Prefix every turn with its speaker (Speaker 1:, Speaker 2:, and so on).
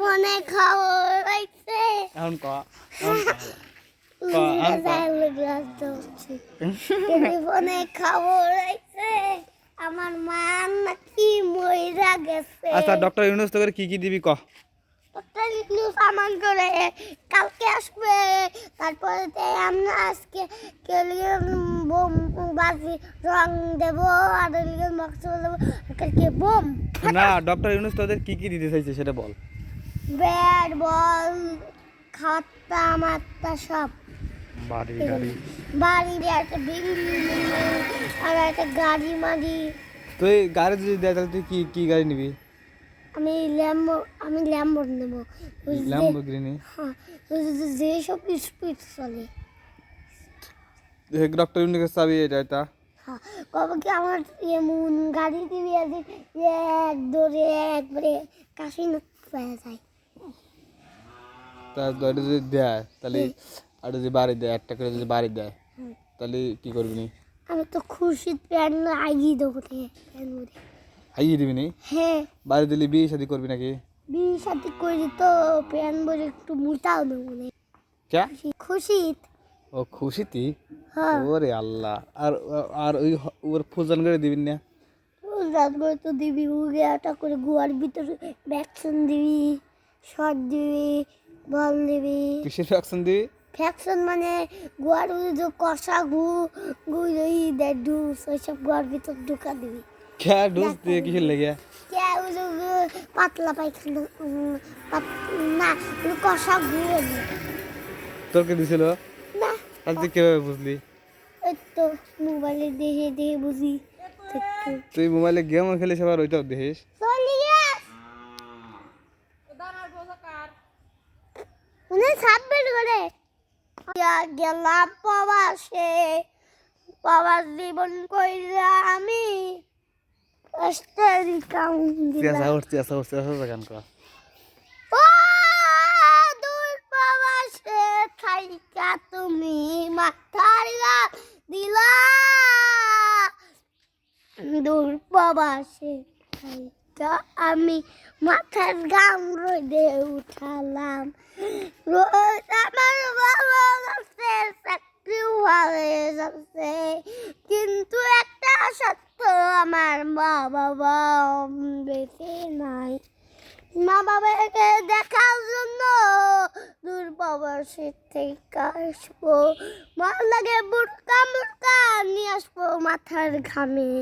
Speaker 1: ফোনে খবর হইছে
Speaker 2: এখন ক।
Speaker 1: ফোনে খবর হইছে আমার মা নাকি মইরা গেছে।
Speaker 2: আচ্ছা ডক্টর ইউনুস তোকে কি কি দিবি ক?
Speaker 1: সামান করে কালকে আসবে। তারপরে আমরা আজকে বোম বাজি রং দেবো আর দেবো কালকে বোম।
Speaker 2: না ডক্টর ইউনুস তোদের কি কি দিতে চাইছে সেটা বল।
Speaker 1: ব্যাট বল খাতা মাত্তা সব।
Speaker 2: বাড়ি গাড়ি
Speaker 1: বাড়ি। একটা বিল্ডিং আর একটা গাড়ি মারি
Speaker 2: তুই গাড়ি যদি দেয় তাহলে তুই কি কি গাড়ি নিবি?
Speaker 1: আমি ল্যাম্বো আমি ল্যাম্বো নেব।
Speaker 2: ল্যাম্বোগিনি
Speaker 1: হ্যাঁ যেসব স্পিড চলে।
Speaker 2: ডক্টর ইউনুসের চাবি এটা এটা।
Speaker 1: হ্যাঁ কবে কি আমার এমন গাড়ি দিবি আছে এক দৌড়ে একবারে কাশি না পাওয়া যায়।
Speaker 2: তা যদি দেয় তাহলে আর যদি বাড়ি দেয় একটা করে যদি বাড়ি দেয় তাহলে কি করবি নি?
Speaker 1: আমি তো খুশি প্যান আগিয়ে দেবো করে
Speaker 2: দিবি নি?
Speaker 1: হ্যাঁ।
Speaker 2: বাড়ি দিলে বিয়ে শাদি করবি নাকি?
Speaker 1: বিয়ে সাথে করে তো প্যান বলে একটু মোটাও দেবো
Speaker 2: ক্যা?
Speaker 1: খুশি
Speaker 2: ও খুশিতি
Speaker 1: হ্যাঁ।
Speaker 2: ওরে আল্লাহ। আর আর ওই ওর ফুজন করে দিবি না
Speaker 1: রাত করে তো দিবি উগে একটা করে গুয়ার ভিতরে ভ্যাকসিন দিবি শট দিবি বল দিবি।
Speaker 2: কিসের ভ্যাকসিন দিবি?
Speaker 1: ভ্যাকসিন মানে গুয়ার যে কষা গু গু ওই দেয় ডুস ওইসব গুয়ার ভিতর ঢুকা দিবি।
Speaker 2: ক্যা ডোজ দিয়ে কিসের লেগে?
Speaker 1: কে ওই যে পাতলা পায়খানা না কষা গু
Speaker 2: তোর কে দিছিল?
Speaker 1: না।
Speaker 2: আর তুই কীভাবে বুঝলি?
Speaker 1: তো মোবাইলে দেখে দেখে বুঝি।
Speaker 2: তুই মোবাইলে গেমও খেলিস আবার ওইটাও দেখিস?
Speaker 1: মানে করে। গেলাম প্রবাসে। প্রবাস জীবন কইরা আমি তুমি মাথার দিলা। দূর প্রবাসে থাইকা আমি মাথার গাম রোদে উঠালাম। রোদ আমার বাবা কাছে চাকরি হয়ে যাচ্ছে। কিন্তু একটা সত্য, আমার মা বাবা বেঁচে নাই। মা বাবাকে দেখার জন্য দূর প্রবাসী থেকে আসব। মা লাগে বুটকা মুটকা নিয়ে আসব মাথার ঘামে।